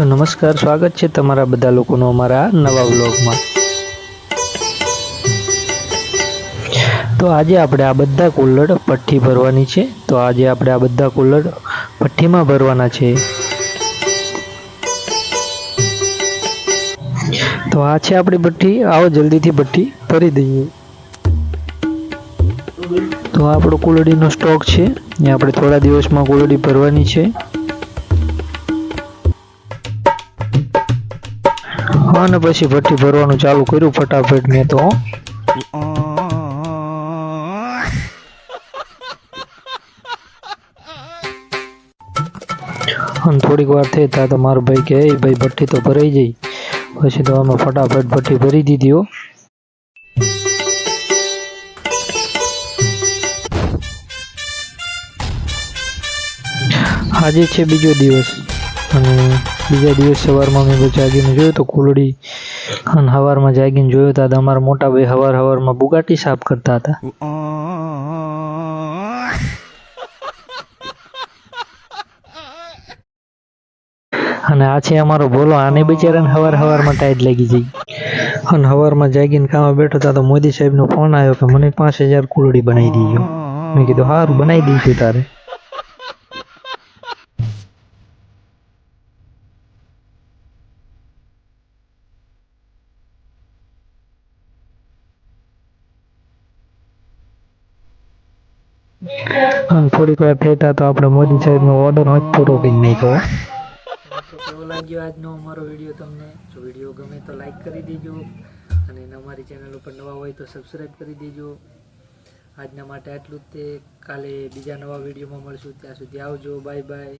તો નમસ્કાર, સ્વાગત છે તમારા બધા લોકોનો અમારા નવા વ્લોગમાં. તો આજે આપણે આ બધા કુલ્લડ પઠ્ઠી ભરવાની છે. તો આજે આપણે આ બધા કુલ્લડ પઠ્ઠીમાં ભરવાના છે. તો આ છે આપણી ભઠ્ઠી આવો જલ્દીથી ભઠ્ઠી ભરી દઈએ. તો આ આપણો કુલડીનો સ્ટોક છે. એ આપણે થોડા દિવસમાં કુલડી ભરવાની છે. અને પછી ભઠ્ઠી ભરવાનું ચાલુ કર્યું ફટાફટ મેં તો. અને થોડીક વાર થઈ ત્યાં તો મારો ભાઈ કે ભાઈ, ભઠ્ઠી તો ભરાઈ જઈ પછી તો અમે ફટાફટ ભઠ્ઠી ભરી દીધી હો. આજે છે બીજો દિવસ. અને બીજા દિવસ સવારમાં મેં જાગીને જોયું તો કુલડી અને સવારમાં જાગીને જોયું તો અમારા મોટા ભાઈ સવાર સવારમાં બુગાટી સાફ કરતા હતા. અને આ છે અમારો ભોલો, આને બિચારાને હવાર હવારમાં ટાઈટ લાગી જઈ અને હવારમાં જાગીને કામ બેઠો હતા તો મોદી સાહેબનો ફોન આવ્યો કે મને પાંચ હજાર કુલડી બનાવી દીધો મેં કીધું સારું બનાવી દીધું તારે. થોડીક વાર થતા તો આપણે મોદી સાહેબનો ઓર્ડર જ પૂરો નાખ્યો. તો કેવો લાગ્યો આજનો અમારો વીડિયો તમને? જો વીડિયો ગમે તો લાઈક કરી દેજો અને અમારી ચેનલ ઉપર નવા હોય તો સબસ્ક્રાઈબ કરી દેજો. આજના માટે આટલું જ તે. કાલે બીજા નવા વિડીયોમાં મળશું. ત્યાં સુધી આવજો. Bye bye